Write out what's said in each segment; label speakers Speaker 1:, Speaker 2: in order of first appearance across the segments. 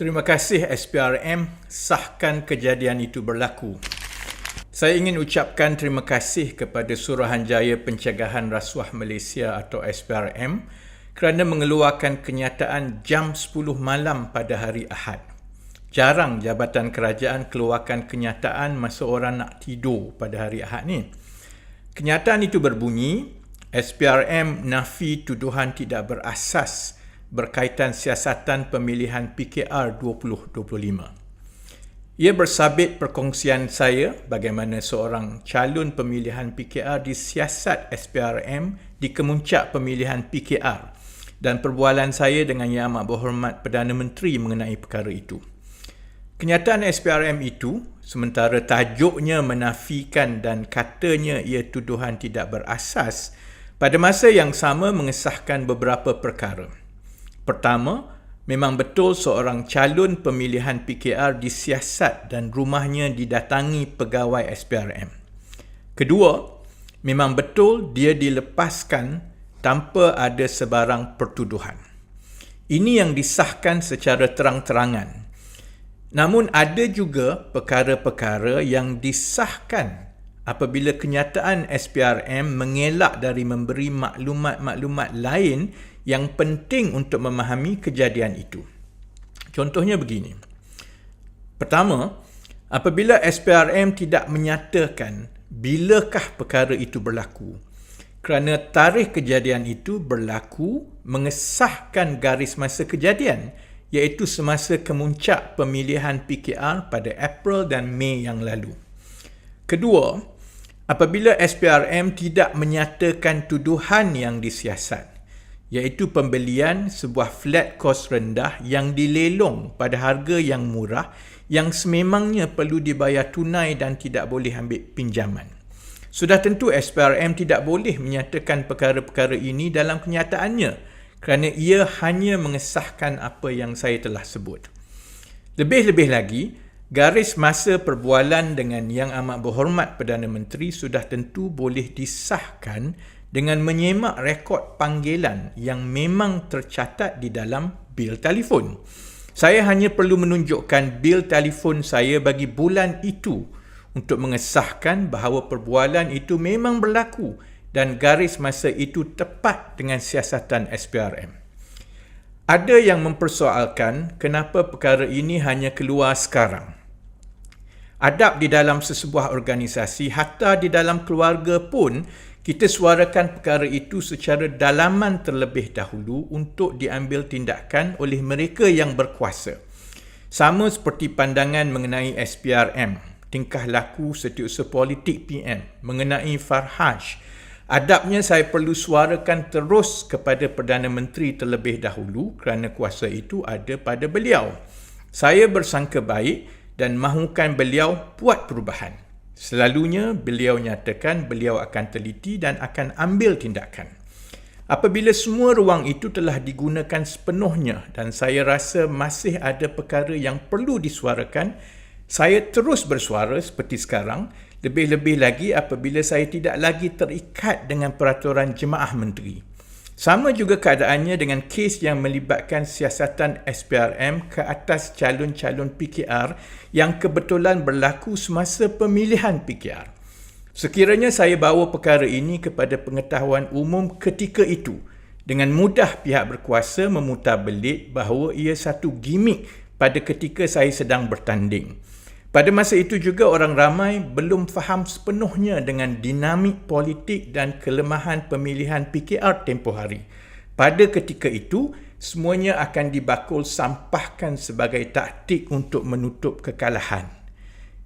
Speaker 1: Terima kasih SPRM sahkan kejadian itu berlaku. Saya ingin ucapkan terima kasih kepada Suruhanjaya Pencegahan Rasuah Malaysia atau SPRM kerana mengeluarkan kenyataan jam 10 malam pada hari Ahad. Jarang Jabatan Kerajaan keluarkan kenyataan masa orang nak tidur pada hari Ahad ni. Kenyataan itu berbunyi, SPRM nafi tuduhan tidak berasas berkaitan siasatan pemilihan PKR 2025. Ia bersabit perkongsian saya bagaimana seorang calon pemilihan PKR disiasat SPRM di kemuncak pemilihan PKR dan perbualan saya dengan Yang Amat Berhormat Perdana Menteri mengenai perkara itu. Kenyataan SPRM itu, sementara tajuknya menafikan dan katanya ia tuduhan tidak berasas, pada masa yang sama mengesahkan beberapa perkara. Pertama, memang betul seorang calon pemilihan PKR disiasat dan rumahnya didatangi pegawai SPRM. Kedua, memang betul dia dilepaskan tanpa ada sebarang pertuduhan. Ini yang disahkan secara terang-terangan. Namun ada juga perkara-perkara yang disahkan apabila kenyataan SPRM mengelak dari memberi maklumat-maklumat lain yang penting untuk memahami kejadian itu. Contohnya begini. Pertama, apabila SPRM tidak menyatakan bilakah perkara itu berlaku, kerana tarikh kejadian itu berlaku mengesahkan garis masa kejadian iaitu semasa kemuncak pemilihan PKR pada April dan Mei yang lalu. Kedua, apabila SPRM tidak menyatakan tuduhan yang disiasat, iaitu pembelian sebuah flat kos rendah yang dilelong pada harga yang murah yang sememangnya perlu dibayar tunai dan tidak boleh ambil pinjaman. Sudah tentu SPRM tidak boleh menyatakan perkara-perkara ini dalam kenyataannya kerana ia hanya mengesahkan apa yang saya telah sebut. Lebih-lebih lagi, garis masa perbualan dengan Yang Amat Berhormat Perdana Menteri sudah tentu boleh disahkan dengan menyemak rekod panggilan yang memang tercatat di dalam bil telefon. Saya hanya perlu menunjukkan bil telefon saya bagi bulan itu untuk mengesahkan bahawa perbualan itu memang berlaku dan garis masa itu tepat dengan siasatan SPRM. Ada yang mempersoalkan kenapa perkara ini hanya keluar sekarang. Adab di dalam sesebuah organisasi, hatta di dalam keluarga pun, kita suarakan perkara itu secara dalaman terlebih dahulu untuk diambil tindakan oleh mereka yang berkuasa. Sama seperti pandangan mengenai SPRM, tingkah laku setiausaha politik PM, mengenai Farhaj, Adabnya saya perlu suarakan terus kepada Perdana Menteri terlebih dahulu kerana kuasa itu ada pada beliau. Saya bersangka baik dan mahukan beliau buat perubahan. Selalunya beliau nyatakan beliau akan teliti dan akan ambil tindakan. Apabila semua ruang itu telah digunakan sepenuhnya dan saya rasa masih ada perkara yang perlu disuarakan, saya terus bersuara seperti sekarang, lebih-lebih lagi apabila saya tidak lagi terikat dengan peraturan jemaah menteri. Sama juga keadaannya dengan kes yang melibatkan siasatan SPRM ke atas calon-calon PKR yang kebetulan berlaku semasa pemilihan PKR. Sekiranya saya bawa perkara ini kepada pengetahuan umum ketika itu, dengan mudah pihak berkuasa memutar belit bahawa ia satu gimmick pada ketika saya sedang bertanding. Pada masa itu juga orang ramai belum faham sepenuhnya dengan dinamik politik dan kelemahan pemilihan PKR tempoh hari. Pada ketika itu, semuanya akan dibakul sampahkan sebagai taktik untuk menutup kekalahan.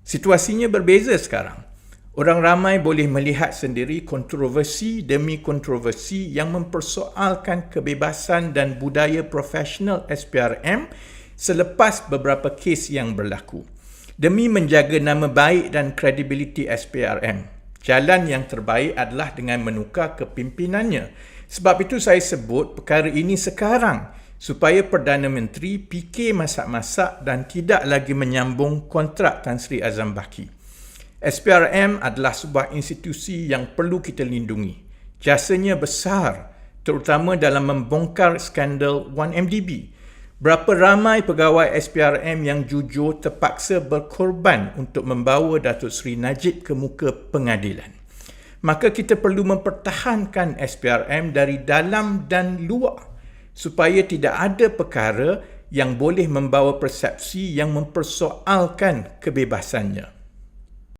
Speaker 1: Situasinya berbeza sekarang. Orang ramai boleh melihat sendiri kontroversi demi kontroversi yang mempersoalkan kebebasan dan budaya profesional SPRM selepas beberapa kes yang berlaku demi menjaga nama baik dan kredibiliti SPRM. Jalan yang terbaik adalah dengan menukar kepimpinannya. Sebab itu saya sebut perkara ini sekarang supaya Perdana Menteri fikir masak-masak dan tidak lagi menyambung kontrak Tan Sri Azam Baki. SPRM adalah sebuah institusi yang perlu kita lindungi. Jasanya besar terutama dalam membongkar skandal 1MDB Berapa ramai pegawai SPRM yang jujur terpaksa berkorban untuk membawa Datuk Seri Najib ke muka pengadilan. Maka kita perlu mempertahankan SPRM dari dalam dan luar supaya tidak ada perkara yang boleh membawa persepsi yang mempersoalkan kebebasannya.